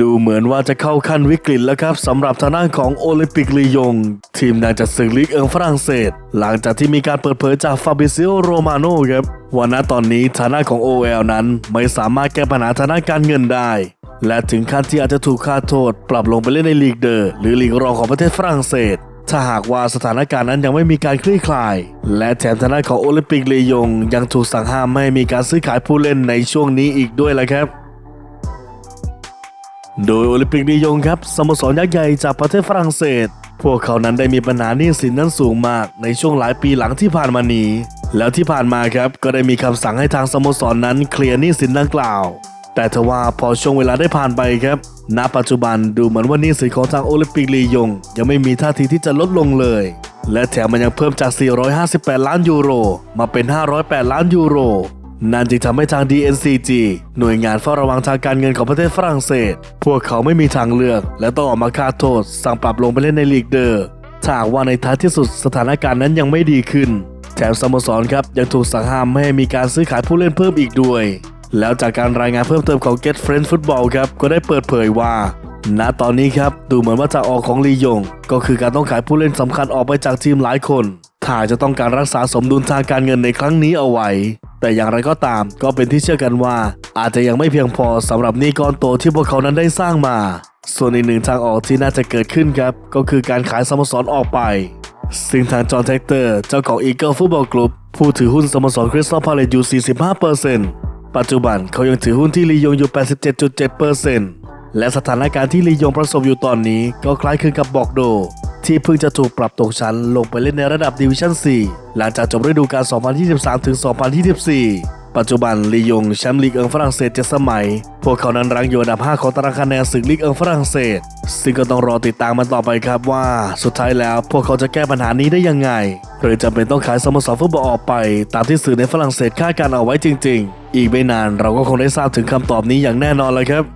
ดูเหมือนว่าจะเข้าขั้นวิกฤตแล้วครับสำหรับทางด้านของโอลิมปิกลียง ทีมนางจัดศึกลีกเอิงฝรั่งเศส หลังจากที่มีการเปิดเผยจากฟาบิซิโอโรมาโนครับว่าณตอนนี้ฐานะของ OL นั้นไม่สามารถแก้ปัญหาทางด้านการเงินได้ และถึงขั้นที่อาจจะถูกค่าโทษ ปรับลงไปเล่นในลีกเดอร์หรือลีกรองของประเทศฝรั่งเศสถ้าหากว่าสถานการณ์นั้นยังไม่มีการคลี่คลาย และแถมทางด้านของโอลิมปิกลียง ยังถูกสั่งห้ามไม่ให้มีการซื้อขายผู้เล่นในช่วงนี้อีกด้วยละครับ โดยโอลิมปิกลียงครับสโมสรยักษ์ใหญ่จากประเทศฝรั่งเศส พวกเขานั้นได้มีปัญหาหนี้สินนั้นสูงมากในช่วงหลายปีหลังที่ผ่านมานี้ แล้วที่ผ่านมาครับก็ได้มีคำสั่งให้ทางสโมสรนนั้นเคลียร์หนี้สินดังกล่าว แต่ทว่าพอช่วงเวลาได้ผ่านไปครับ ณ ปัจจุบันดูเหมือนว่าหนี้สินของทางโอลิมปิกลียง ยังไม่มีท่าทีที่จะลดลงเลย และแถมมันยังเพิ่มจาก 458 ล้านยูโร มาเป็น 508 ล้านยูโร นั่นจึงทำให้ทาง DNCG หน่วยงานเฝ้าระวังทางการเงินของประเทศฝรั่งเศส พวกเขาไม่มีทางเลือก และต้องออกมาคาโทษ สั่งปรับลงไปเล่นในลีกเดอร์ถ้าว่าในท้ายที่สุดสถานการณ์นั้นยังไม่ดีขึ้น แถมสโมสรครับยังถูกสั่งห้ามไม่ให้มีการซื้อขายผู้เล่นเพิ่มอีกด้วย แล้วจากการรายงานเพิ่มเติมของ Get Friends Football ครับก็ได้เปิดเผยว่า ณตอนนี้ครับดูเหมือนว่าจะออกของลียง ก็คือการต้องขายผู้เล่นสำคัญออกไปจากทีมหลายคนถ้าจะต้องการรักษาสมดุลทางการเงินในครั้งนี้เอาไว้ แต่อย่างไรก็ตามก็เป็นที่เชื่อกันว่า อาจจะยังไม่เพียงพอสำหรับหนี้ก้อนโตที่พวกเขานั้นได้สร้างมา ส่วนอีกหนึ่งทางออกที่น่าจะเกิดขึ้นครับ ก็คือการขายสโมสรออกไป ซึ่งทางจอห์นแท็กเตอร์เจ้าของอีเกิลฟุตบอลกรุ๊ปผู้ถือหุ้นสโมสรคริสตัลพาเลตอยู่ 45%ปัจจุบันเขายังถือหุ้นที่ลียงอยู่ 87.7%และสถานการณ์ที่ลียงประสบอยู่ตอนนี้ก็คล้ายคลึงกับบอกโด ที่เพิ่งจะถูกปรับตกชั้นลงไปเล่นในระดับดิวิชั่น 4 หลังจากจบฤดูกาล 2023ถึง2024ปัจจุบันลียงแชมป์ลีกเอิงฝรั่งเศสเจ็ดสมัย พวกเขานั้นรังอยู่อันดับ 5 ของตารางคะแนนศึกลีกเอิงฝรั่งเศส ซึ่งก็ต้องรอติดตามมันต่อไปครับว่าสุดท้ายแล้วพวกเขาจะแก้ปัญหานี้ได้ยังไง หรือจำเป็นต้องขายสโมสรฟุตบอลออกไป ตามที่สื่อในฝรั่งเศสคาดการเอาไว้จริง ๆ อีกไม่นานเราก็คงได้ทราบถึงคำตอบนี้อย่างแน่นอนเลยครับ